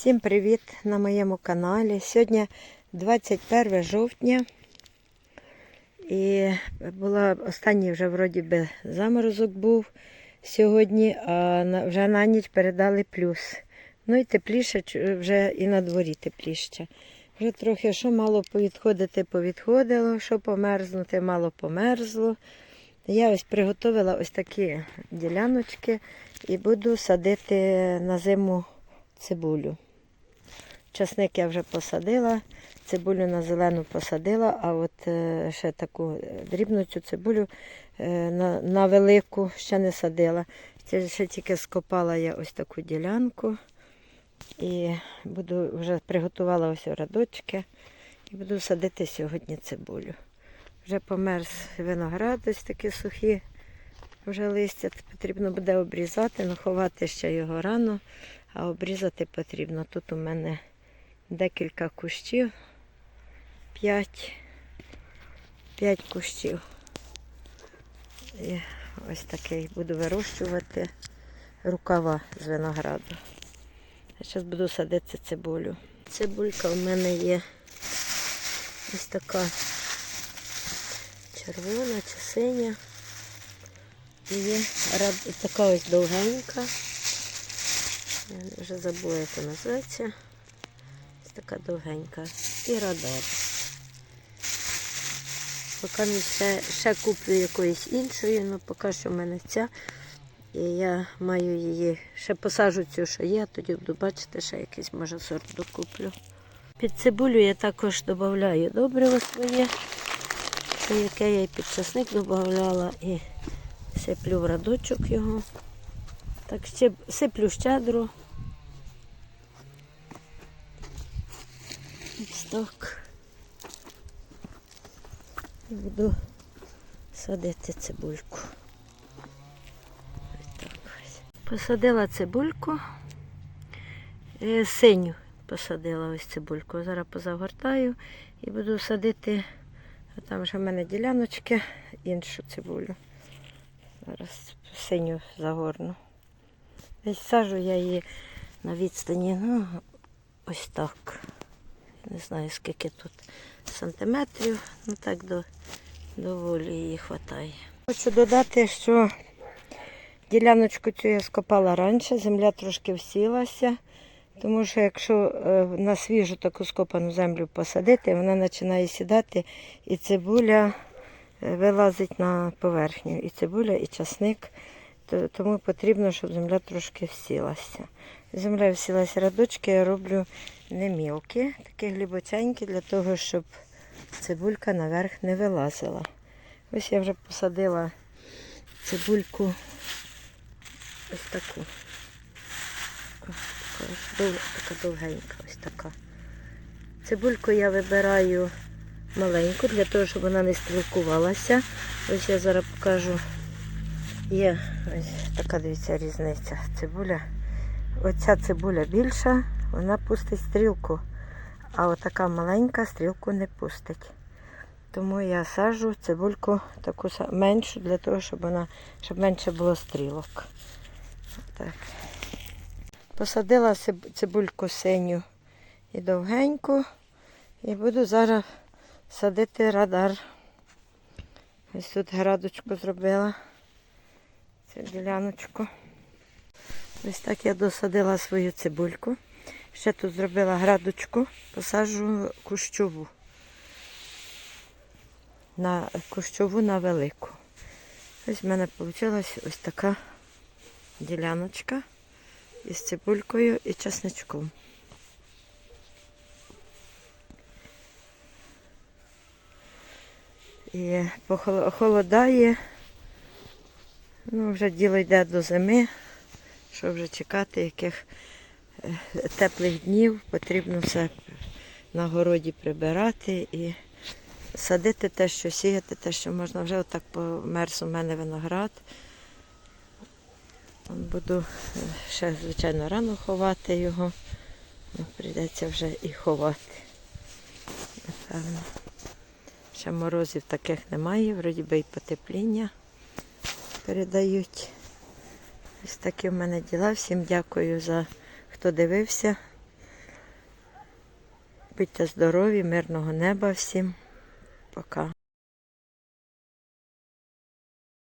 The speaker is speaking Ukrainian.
Всім привіт на моєму каналі. Сьогодні 21 жовтня. І була останній вже вроді би заморозок був сьогодні, а вже на ніч передали плюс. Ну і тепліше вже і на дворі тепліше. Вже трохи що мало повідходити, повідходило, що померзнути, мало померзло. Я ось приготувала ось такі діляночки і буду садити на зиму цибулю. Часник я вже посадила, цибулю на зелену посадила, а от е, ще таку дрібну цю цибулю е, на, на велику ще не садила. Це ще тільки скопала я ось таку ділянку і буду вже приготувала ось радочки і буду садити сьогодні цибулю. Вже померз виноград, ось такі сухі. Вже листя потрібно буде обрізати, але ховати ще його рано, а обрізати потрібно. Тут у мене декілька кущів, п'ять, п'ять кущів. І ось такий буду вирощувати рукава з винограду. Зараз буду садити цибулю. Цибулька у мене є ось така червона чи синя. І є така ось довгенька. Я вже забула, як вона називається. Така довгенька. І радар. Поки мені ще, ще куплю якоїсь іншої, але поки що в мене ця. І я маю її, ще посаджу цю, що є, а тоді буду бачити, ще якийсь може сорт докуплю. Під цибулю я також додаю добриво своє, це яке я і під часник додавала, і сиплю в радочок його. Так ще сиплю щедро. Ось так. І буду садити цибульку. Так ось. Посадила цибульку. Е, Синю посадила ось цибульку. Зараз позагортаю і буду садити. А там вже в мене діляночки, іншу цибулю. Зараз синю загорну. Десь сажу я її на відстані, ну, ось так. Не знаю, скільки тут сантиметрів, ну так до, доволі її вистачає. Хочу додати, що діляночку цю я скопала раніше, земля трошки всілася, тому що якщо е, на свіжу таку скопану землю посадити, вона починає сідати і цибуля е, вилазить на поверхню. І цибуля, і часник. То- Тому потрібно, щоб земля трошки всілася. Земля всілася рядочки, я роблю не мілкі, такі глибоченькі, для того, щоб цибулька наверх не вилазила. Ось я вже посадила цибульку ось таку. Така, така довгенька, ось така. Цибульку я вибираю маленьку, для того, щоб вона не стрілкувалася. Ось я зараз покажу. Є ось така дивіться різниця. Цибуля. Оця цибуля більша, вона пустить стрілку. А отака маленька стрілку не пустить. Тому я саджу цибульку таку меншу, для того, щоб вона, щоб менше було стрілок. Так. Посадила цибульку синю і довгеньку. І буду зараз садити радар. Ось тут градочку зробила. Цю діляночку. Ось так я досадила свою цибульку. Ще тут зробила градочку, посаджу кущову. На кущову на велику. Ось в мене вийшла ось така діляночка із цибулькою і часничком. І похоло- холодає. Ну, вже діло йде до зими. Що вже чекати, яких е, теплих днів потрібно все на городі прибирати і садити те, що сіяти, те, що можна. Вже отак померз у мене виноград. Буду е, ще, звичайно, рано ховати його. Ну, Прийдеться вже і ховати. Напевно. Ще морозів таких немає, вроді би і потепління передають. Ось такі в мене діла. Всім дякую за хто дивився. Будьте здорові, мирного неба всім. Пока.